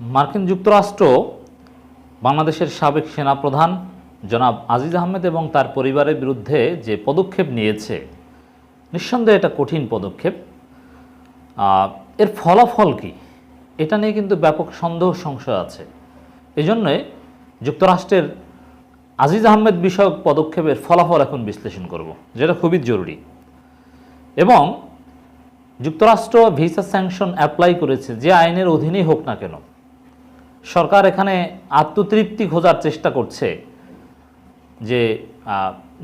মার্কিন যুক্তরাষ্ট্র বাংলাদেশের সাবেক সেনাপ্রধান জনাব আজিজ আহমেদ এবং তার পরিবারের বিরুদ্ধে যে পদক্ষেপ নিয়েছে, নিঃসন্দেহে এটা কঠিন পদক্ষেপ। এর ফলাফল কি? এটা নিয়ে কিন্তু ব্যাপক সন্দেহ সংশয় আছে। এই জন্যে যুক্তরাষ্ট্রের আজিজ আহমেদ বিষয়ক পদক্ষেপের ফলাফল এখন বিশ্লেষণ করব, যেটা খুবই জরুরি। এবং যুক্তরাষ্ট্র ভিসা স্যাংশন অ্যাপ্লাই করেছে, যে আইনের অধীনেই হোক না কেন। সরকার এখানে আত্মতৃপ্তি খোঁজার চেষ্টা করছে যে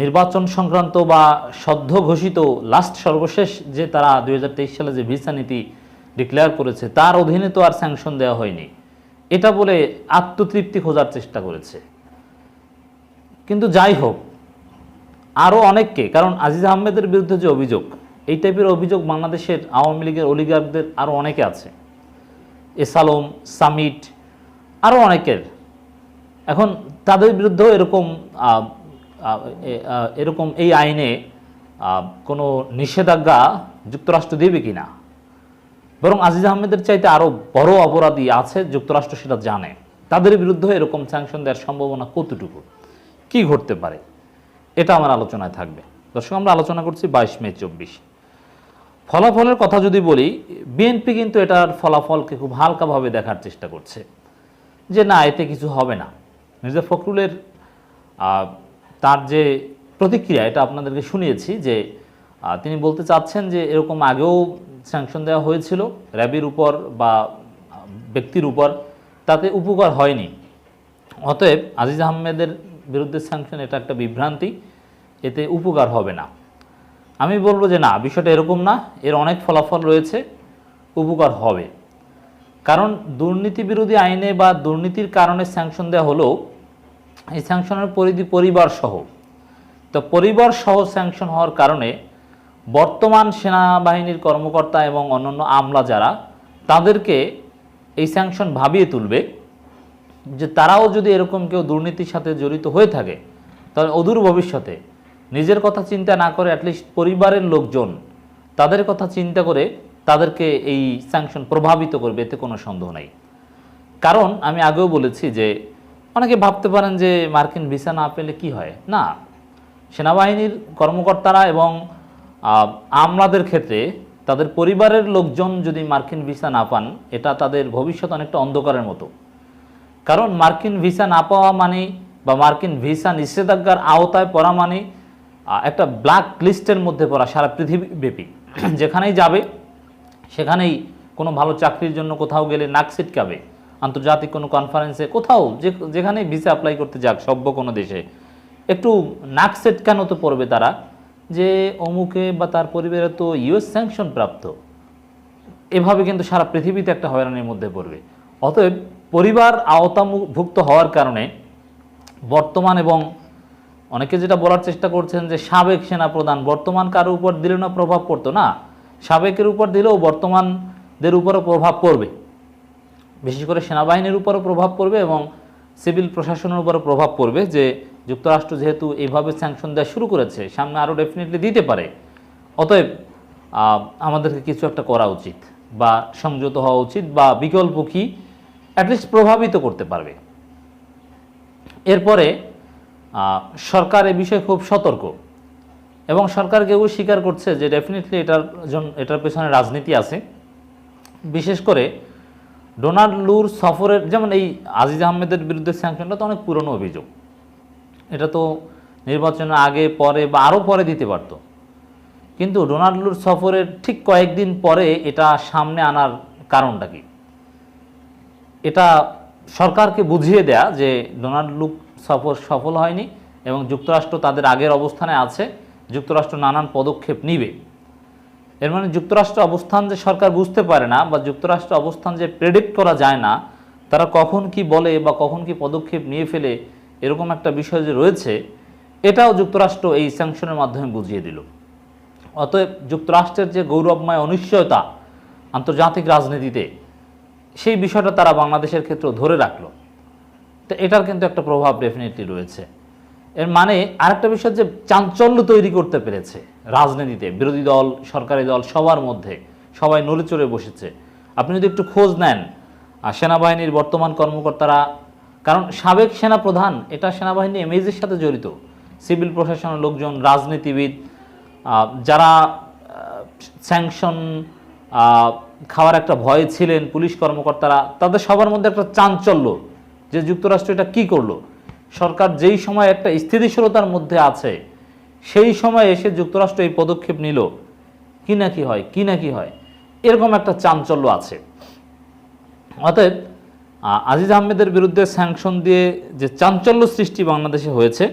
নির্বাচন সংক্রান্ত বা সদ্য ঘোষিত লাস্ট সর্বশেষ যে তারা দুই হাজার তেইশ সালে যে ভিসা নীতি ডিক্লেয়ার করেছে, তার অধীনে তো আর স্যাংশন দেওয়া হয়নি। এটা বলে আত্মতৃপ্তি খোঁজার চেষ্টা করেছে। কিন্তু যাই হোক আরও অনেককে, কারণ আজিজ আহমেদের বিরুদ্ধে যে অভিযোগ, এই টাইপের অভিযোগ বাংলাদেশের আওয়ামী লীগের অলিগারদের আরও অনেকে আছে। এসালম, সামিট আরও অনেকের। এখন তাদের বিরুদ্ধেও এরকম এরকম এই আইনে কোনো নিষেধাজ্ঞা যুক্তরাষ্ট্র দেবে কি না বরং আজিজ আহমেদের চাইতে আরও বড় অপরাধী আছে যুক্তরাষ্ট্র সেটা জানে। তাদের বিরুদ্ধে এরকম স্যাংশন দেওয়ার সম্ভাবনা কতটুকু? কি ঘটতে পারে? এটা আমার আলোচনায় থাকবে। দর্শক, আমরা আলোচনা করছি বাইশ মে চব্বিশ। ফলাফলের কথা যদি বলি, বিএনপি কিন্তু এটার ফলাফলকে খুব হালকাভাবে দেখার চেষ্টা করছে। যে না, এতে কিছু হবে না। মির্জা ফখরুলের তার যে প্রতিক্রিয়া, এটা আপনাদেরকে শুনিয়েছি যে তিনি বলতে চাচ্ছেন যে এরকম আগেও স্যাংশন দেওয়া হয়েছিল, র্যাবের উপর বা ব্যক্তির উপর, তাতে উপকার হয়নি। অতএব আজিজ আহমেদের বিরুদ্ধে স্যাংশন এটা একটা বিভ্রান্তি, এতে উপকার হবে না। আমি বলব যে না, বিষয়টা এরকম না, এর অনেক ফলাফল রয়েছে, উপকার হবে। কারণ দুর্নীতি বিরোধী আইনে বা দুর্নীতির কারণে স্যাংশন দেওয়া হলেও এই স্যাংশনের পরিধি পরিবার সহ, তো পরিবার সহ স্যাংশন হওয়ার কারণে বর্তমান সেনাবাহিনীর কর্মকর্তা এবং অন্যান্য আমলা যারা, তাদেরকে এই স্যাংশন ভাবিয়ে তুলবে যে তারাও যদি এরকম কেউ দুর্নীতির সাথে জড়িত হয়ে থাকে, তাহলে অদূর ভবিষ্যতে নিজের কথা চিন্তা না করে অ্যাটলিস্ট পরিবারের লোকজন তাদের কথা চিন্তা করে তাদেরকে এই স্যাংশন প্রভাবিত করবে, এতে কোনো সন্দেহ নাই। কারণ আমি আগেও বলেছি যে, অনেকে ভাবতে পারেন যে মার্কিন ভিসা না পেলে কি হয়? না। সেনাবাহিনীর কর্মকর্তারা এবং আমলাদের ক্ষেত্রে তাদের পরিবারের লোকজন যদি মার্কিন ভিসা না পান, এটা তাদের ভবিষ্যৎ অনেকটা অন্ধকারের মতো। কারণ মার্কিন ভিসা না পাওয়া মানে বা মার্কিন ভিসা নিষেধাজ্ঞার আওতায় পড়া মানে একটা ব্ল্যাক লিস্টের মধ্যে পড়া সারা পৃথিবীব্যাপী যেখানেই যাবে সেখানেই কোনো ভালো চাকরির জন্য কোথাও গেলে নাক ছিটকাবে। আন্তর্জাতিক কোনো কনফারেন্সে কোথাও যে, যেখানেই ভিসা অ্যাপ্লাই করতে যাক, সভ্য কোনো দেশে। একটু নাক সেটকানো তো পড়বে তারা যে অমুকে বা তার পরিবারে তো ইউএস স্যাংশন প্রাপ্ত। এভাবে কিন্তু সারা পৃথিবীতে একটা হয়রানির মধ্যে পড়বে। অতএব পরিবার আওতাভুক্ত হওয়ার কারণে বর্তমান এবং অনেকে যেটা বলার চেষ্টা করছেন যে সাবেক সেনা সেনাপ্রধান বর্তমান কারও উপর দিলে না, প্রভাব পড়তো না। সাবেকের উপর দিলেও বর্তমানদের উপরও প্রভাব পড়বে। বিশেষ করে সেনাবাহিনীর উপরও প্রভাব পড়বে এবং সিভিল প্রশাসনের উপরও প্রভাব পড়বে যে যুক্তরাষ্ট্র যেহেতু এইভাবে স্যাংশন দেওয়া শুরু করেছে, সামনে আরও ডেফিনেটলি দিতে পারে। অতএব আমাদেরকে কিছু একটা করা উচিত বা সংযত হওয়া উচিত বা বিকল্প কি অ্যাটলিস্ট প্রভাবিত করতে পারবে। এরপরে সরকার এ বিষয়ে খুব সতর্ক। এবং সরকার কেউ স্বীকার করছে যে ডেফিনেটলি এটার জন্য এটার পেছনে রাজনীতি আছে। বিশেষ করে ডোনাল্ড লুর সফরের, যেমন এই আজিজ আহমেদের বিরুদ্ধে স্যাংশনটা তো অনেক পুরনো অভিযোগ। এটা তো নির্বাচনের আগে, পরে বা আরও পরে দিতে পারতো। কিন্তু ডোনাল্ড লুর সফরের ঠিক কয়েকদিন পরে এটা সামনে আনার কারণটা কি? এটা সরকারকে বুঝিয়ে দেয়া যে ডোনাল্ড লুক সফর সফল হয়নি এবং যুক্তরাষ্ট্র তাদের আগের অবস্থানে আছে। যুক্তরাষ্ট্র নানান পদক্ষেপ নিবে। এর মানে যুক্তরাষ্ট্র অবস্থান যে সরকার বুঝতে পারে না বা যুক্তরাষ্ট্র অবস্থান যে প্রেডিক্ট করা যায় না, তারা কখন কি বলে বা কখন কি পদক্ষেপ নিয়ে ফেলে এরকম একটা বিষয় যে রয়েছে, এটাও যুক্তরাষ্ট্র এই স্যাংশনের মাধ্যমে বুঝিয়ে দিল। অতএব যুক্তরাষ্ট্রের যে গৌরবময় অনিশ্চয়তা আন্তর্জাতিক রাজনীতিতে, সেই বিষয়টা তারা বাংলাদেশের ক্ষেত্রে ধরে রাখল। তো এটার কিন্তু একটা প্রভাব ডেফিনেটলি রয়েছে। এর মানে আরেকটা বিষয় যে চাঞ্চল্য তৈরি করতে পেরেছে রাজনীতিতে। বিরোধী দল, সরকারি দল সবার মধ্যে সবাই নড়ে চড়ে বসেছে। আপনি যদি একটু খোঁজ নেন সেনাবাহিনীর বর্তমান কর্মকর্তারা, কারণ সাবেক সেনা প্রধান এটা সেনাবাহিনী এমএজের সাথে জড়িত, সিভিল প্রশাসনের লোকজন, রাজনীতিবিদ যারা স্যাংশন খাওয়ার একটা ভয়ে ছিলেন পুলিশ কর্মকর্তারা, তাদের সবার মধ্যে একটা চাঞ্চল্য যে যুক্তরাষ্ট্র এটা কী করল। সরকার যেই সময় একটা স্থিতিশীলতার মধ্যে আছে, সেই সময় এসে যুক্তরাষ্ট্র এই পদক্ষেপ নিল। কি না কি হয়, কি না কি হয়, এরকম একটা চাঞ্চল্য আছে। অতএব আজিজ আহমেদের বিরুদ্ধে স্যাংশন দিয়ে যে চাঞ্চল্য সৃষ্টি বাংলাদেশে হয়েছে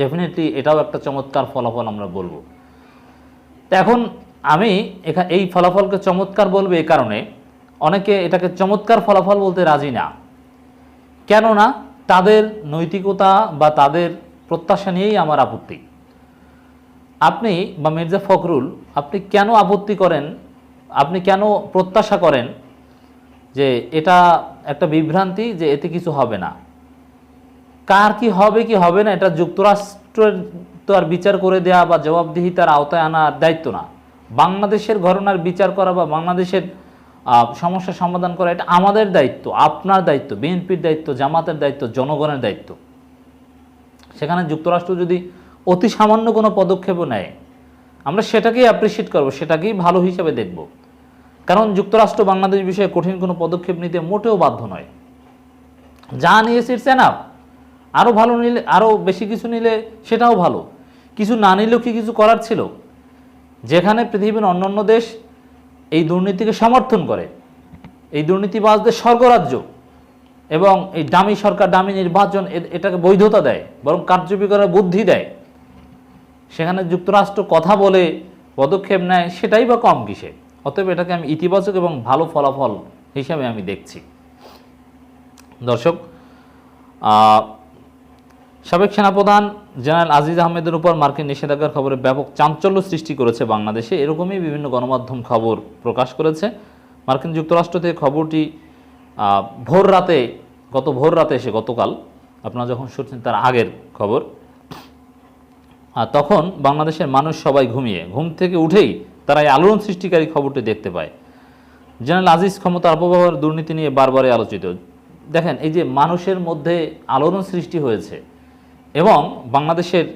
ডেফিনেটলি এটাও একটা চমৎকার ফলাফল আমরা বলব। এখন আমি এখা, এই ফলাফলকে চমৎকার বলব এই কারণে, অনেকে এটাকে চমৎকার ফলাফল বলতে রাজি না। কেননা তাদের নৈতিকতা বা তাদের প্রত্যাশা নিয়েই আমার আপত্তি। আপনি বা মির্জা ফখরুল, আপনি কেন আপত্তি করেন? আপনি কেন প্রত্যাশা করেন যে এটা একটা বিভ্রান্তি যে এতে কিছু হবে না? কার কি হবে কি হবে না, এটা যুক্তরাষ্ট্রের তো আর বিচার করে দেওয়া বা জবাবদিহিতার আওতায় আনার দায়িত্ব না। বাংলাদেশের ঘটনার বিচার করা বা বাংলাদেশের সমস্যা সমাধান করা, এটা আমাদের দায়িত্ব, আপনার দায়িত্ব, বিএনপির দায়িত্ব, জামাতের দায়িত্ব, জনগণের দায়িত্ব। সেখানে যুক্তরাষ্ট্র যদি অতি সামান্য কোনো পদক্ষেপও নেয়, আমরা সেটাকেই অ্যাপ্রিসিয়েট করব, সেটাকেই ভালো হিসেবে দেখব। কারণ যুক্তরাষ্ট্র বাংলাদেশ বিষয়ে কঠিন কোনো পদক্ষেপ নিতে মোটেও বাধ্য নয়। যা নিয়েছে ইটস এনাফ আরও ভালো নিলে আরও বেশি কিছু নিলে সেটাও ভালো। কিছু না নিলেও কি কিছু করার ছিল? যেখানে পৃথিবীর অন্যান্য দেশ এই দুর্নীতিকে সমর্থন করে। এই দুর্নীতিবাজদের স্বর্গরাজ্য এবং এই দামি সরকার, দামি নির্বাচন এটাকে বৈধতা দেয়, বরং কার্যবিকরের বুদ্ধি দেয়। সেখানে যুক্তরাষ্ট্র কথা বলে পদক্ষেপ নেয়, সেটাই বা কম কিসে? অতএব এটাকে আমি ইতিবাচক এবং ভালো ফলাফল হিসাবে আমি দেখছি। দর্শক সাবেক সেনাপ্রধান জেনারেল আজিজ আহমেদের উপর মার্কিন নিষেধাজ্ঞার খবরে ব্যাপক চাঞ্চল্য সৃষ্টি করেছে বাংলাদেশে। এরকমই বিভিন্ন গণমাধ্যম খবর প্রকাশ করেছে। মার্কিন যুক্তরাষ্ট্র থেকে খবরটি ভোর রাতে, গত ভোর রাতে এসে গতকাল, আপনারা যখন শুনছেন তার আগের খবর আর তখন বাংলাদেশের মানুষ সবাই ঘুমিয়ে, ঘুম থেকে উঠেই তারা এই আলোড়ন সৃষ্টিকারী খবরটি দেখতে পায়। জেনারেল আজিজ ক্ষমতার অপব্যবহার দুর্নীতি নিয়ে বারবারই আলোচিত। দেখেন, এই যে মানুষের মধ্যে আলোড়ন সৃষ্টি হয়েছে এবং বাংলাদেশের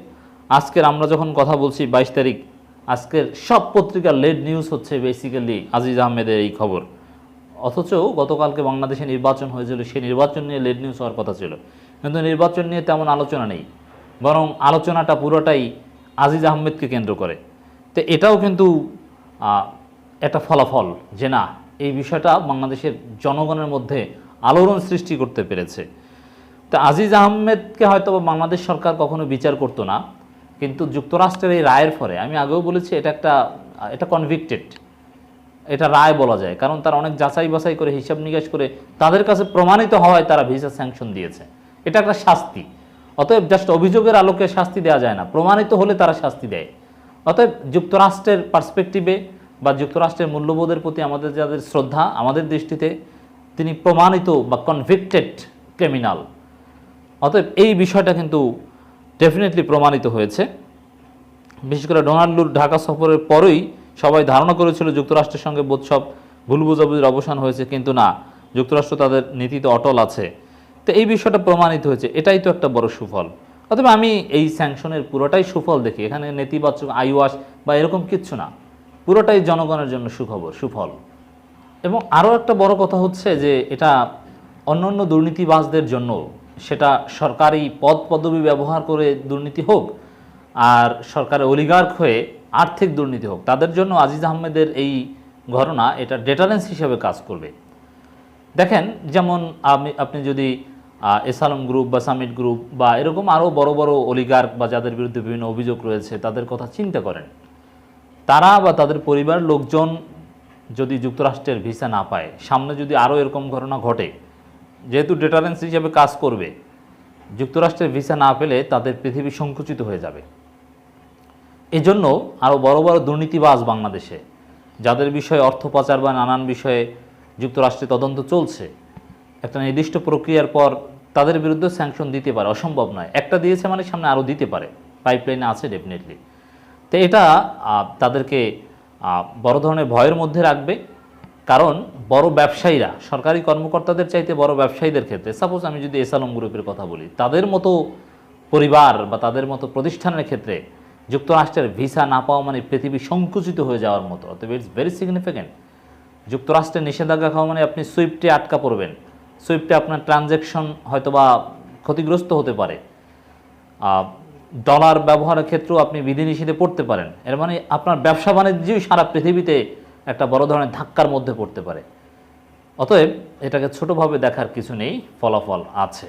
আজকের আমরা যখন কথা বলছি বাইশ তারিখ, আজকের সব পত্রিকার লেড নিউজ হচ্ছে বেসিক্যালি আজিজ আহমেদের এই খবর। অথচ গতকালকে বাংলাদেশে নির্বাচন হয়েছিল, সেই নির্বাচন নিয়ে লেড নিউজ হওয়ার কথা ছিল। কিন্তু নির্বাচন নিয়ে তেমন আলোচনা নেই, বরং আলোচনাটা পুরোটাই আজিজ আহমেদকে কেন্দ্র করে। তো এটাও কিন্তু একটা ফলাফল যে না, এই বিষয়টা বাংলাদেশের জনগণের মধ্যে আলোড়ন সৃষ্টি করতে পেরেছে। তা আজিজ আহমেদকে হয়তো বাংলাদেশ সরকার কখনো বিচার করতো না, কিন্তু যুক্তরাষ্ট্রের এই রায়ের ফলে আমি আগেও বলেছি, এটা একটা, এটা কনভিক্টেড এটা রায় বলা যায়, কারণ তারা অনেক যাচাই বাছাই করে, হিসাব নিকাশ করে, তাদের কাছে প্রমাণিত হওয়ায় তারা ভিসা স্যাংশন দিয়েছে। এটা একটা শাস্তি। অতএব জাস্ট অভিযোগের আলোকে শাস্তি দেওয়া যায় না, প্রমাণিত হলে তারা শাস্তি দেয়। অতএব যুক্তরাষ্ট্রের পার্সপেক্টিভে বা যুক্তরাষ্ট্রের মূল্যবোধের প্রতি আমাদের যাদের শ্রদ্ধা, আমাদের দৃষ্টিতে তিনি প্রমাণিত বা কনভিক্টেড ক্রিমিনাল অতএব এই বিষয়টা কিন্তু ডেফিনেটলি প্রমাণিত হয়েছে। বিশেষ করে ডোনাল্ডুর ঢাকা সফরের পরেই সবাই ধারণা করেছিল যুক্তরাষ্ট্রের সঙ্গে বোধসব ভুল বোঝাবুঝির অবসান হয়েছে, কিন্তু না, যুক্তরাষ্ট্র তাদের নীতিতে অটল আছে। তো এই বিষয়টা প্রমাণিত হয়েছে, এটাই তো একটা বড় সুফল। অথবা আমি এই স্যাংশনের পুরোটাই সুফল দেখি, এখানে নেতিবাচক আইওয়াস বা এরকম কিচ্ছু না। পুরোটাই জনগণের জন্য সুখবর, সুফল। এবং আরও একটা বড় কথা হচ্ছে যে এটা অন্য অন্য দুর্নীতিবাজদের জন্য সেটা সরকারি পদ পদবি ব্যবহার করে দুর্নীতি হোক আর সরকারের অলিগার্ক হয়ে আর্থিক দুর্নীতি হোক, তাদের জন্য আজিজ আহমেদের এই ঘটনা এটা ডেটারেন্স হিসেবে কাজ করবে। দেখেন, যেমন আমি, আপনি যদি এসালম গ্রুপ বা সামিট গ্রুপ বা এরকম আরও বড় বড় অলিগার্ক বা যাদের বিরুদ্ধে বিভিন্ন অভিযোগ রয়েছে, তাদের কথা চিন্তা করেন। তারা বা তাদের পরিবার লোকজন যদি যুক্তরাষ্ট্রের ভিসা না পায়, সামনে যদি আরও এরকম ঘটনা ঘটে যেহেতু ডেটারেন্স হিসেবে কাজ করবে, যুক্তরাষ্ট্রের ভিসা না পেলে তাদের পৃথিবী সংকুচিত হয়ে যাবে। এজন্য আরও বড় বড় দুর্নীতিবাজ বাংলাদেশে, যাদের বিষয়ে অর্থ পাচার বা নানান বিষয়ে যুক্তরাষ্ট্রে তদন্ত চলছে, একটা নির্দিষ্ট প্রক্রিয়ার পর তাদের বিরুদ্ধে স্যাংশন দিতে পারে। অসম্ভব নয়। একটা দিয়েছে মানে সামনে আরও দিতে পারে। পাইপলাইনে আছে ডেফিনেটলি তো এটা তাদেরকে বড় ধরনের ভয়ের মধ্যে রাখবে। কারণ বড় ব্যবসায়ীরা, সরকারি কর্মকর্তাদের চাইতে বড় ব্যবসায়ীদের ক্ষেত্রে সাপোজ আমি যদি এসালম গ্রুপের কথা বলি, তাদের মতো পরিবার বা তাদের মতো প্রতিষ্ঠানের ক্ষেত্রে যুক্তরাষ্ট্রের ভিসা না পাওয়া মানে পৃথিবী সংকুচিত হয়ে যাওয়ার মতো, অতএব ইটস ভেরি সিগনিফিক্যান্ট যুক্তরাষ্ট্রের নিষেধাজ্ঞা খাওয়া মানে আপনি সুইফটে আটকা পড়বেন, সুইফটে আপনার ট্রানজ্যাকশন হয়তোবা ক্ষতিগ্রস্ত হতে পারে। ডলার ব্যবহারের ক্ষেত্রেও আপনি বিধিনিষেধে পড়তে পারেন। এর মানে আপনার ব্যবসা বাণিজ্যই সারা পৃথিবীতে একটা বড় ধরনের ধাক্কার মধ্যে পড়তে পারে। অতএব এটাকে ছোটোভাবে দেখার কিছু নেই, ফলাফল আছে।